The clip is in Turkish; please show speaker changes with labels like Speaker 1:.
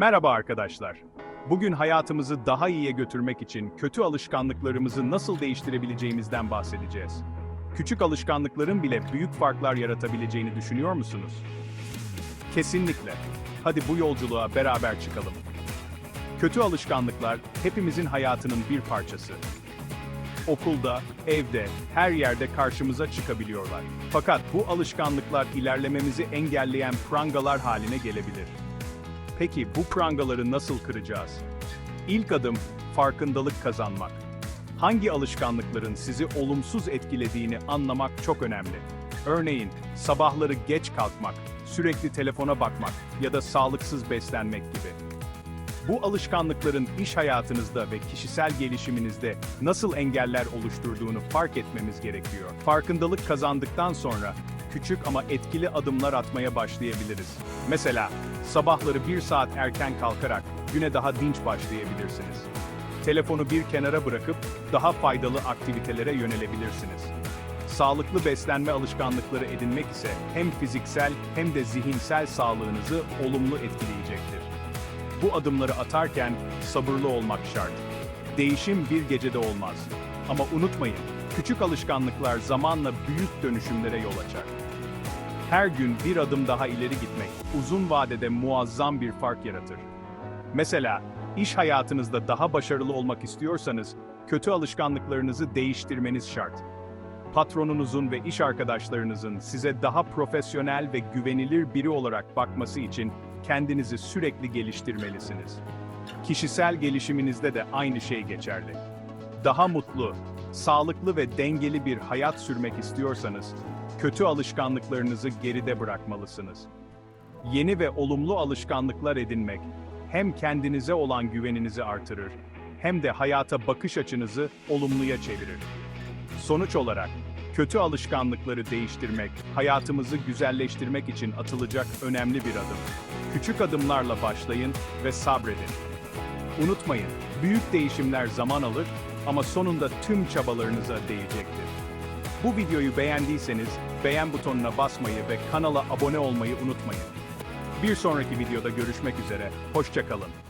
Speaker 1: Merhaba arkadaşlar. Bugün hayatımızı daha iyiye götürmek için kötü alışkanlıklarımızı nasıl değiştirebileceğimizden bahsedeceğiz. Küçük alışkanlıkların bile büyük farklar yaratabileceğini düşünüyor musunuz? Kesinlikle. Hadi bu yolculuğa beraber çıkalım. Kötü alışkanlıklar hepimizin hayatının bir parçası. Okulda, evde, her yerde karşımıza çıkabiliyorlar. Fakat bu alışkanlıklar ilerlememizi engelleyen prangalar haline gelebilir. Peki bu prangaları nasıl kıracağız? İlk adım farkındalık kazanmak. Hangi alışkanlıkların sizi olumsuz etkilediğini anlamak çok önemli. Örneğin sabahları geç kalkmak, sürekli telefona bakmak ya da sağlıksız beslenmek gibi. Bu alışkanlıkların iş hayatınızda ve kişisel gelişiminizde nasıl engeller oluşturduğunu fark etmemiz gerekiyor. Farkındalık kazandıktan sonra küçük ama etkili adımlar atmaya başlayabiliriz. Mesela sabahları bir saat erken kalkarak güne daha dinç başlayabilirsiniz. Telefonu bir kenara bırakıp daha faydalı aktivitelere yönelebilirsiniz. Sağlıklı beslenme alışkanlıkları edinmek ise hem fiziksel hem de zihinsel sağlığınızı olumlu etkileyecektir. Bu adımları atarken sabırlı olmak şart. Değişim bir gecede olmaz. Ama unutmayın, küçük alışkanlıklar zamanla büyük dönüşümlere yol açar. Her gün bir adım daha ileri gitmek uzun vadede muazzam bir fark yaratır. Mesela iş hayatınızda daha başarılı olmak istiyorsanız kötü alışkanlıklarınızı değiştirmeniz şart. Patronunuzun ve iş arkadaşlarınızın size daha profesyonel ve güvenilir biri olarak bakması için kendinizi sürekli geliştirmelisiniz. Kişisel gelişiminizde de aynı şey geçerli. Daha mutlu, sağlıklı ve dengeli bir hayat sürmek istiyorsanız, kötü alışkanlıklarınızı geride bırakmalısınız. Yeni ve olumlu alışkanlıklar edinmek, hem kendinize olan güveninizi artırır, hem de hayata bakış açınızı olumluya çevirir. Sonuç olarak, kötü alışkanlıkları değiştirmek, hayatımızı güzelleştirmek için atılacak önemli bir adım. Küçük adımlarla başlayın ve sabredin. Unutmayın, büyük değişimler zaman alır ama sonunda tüm çabalarınıza değecektir. Bu videoyu beğendiyseniz beğen butonuna basmayı ve kanala abone olmayı unutmayın. Bir sonraki videoda görüşmek üzere, hoşça kalın.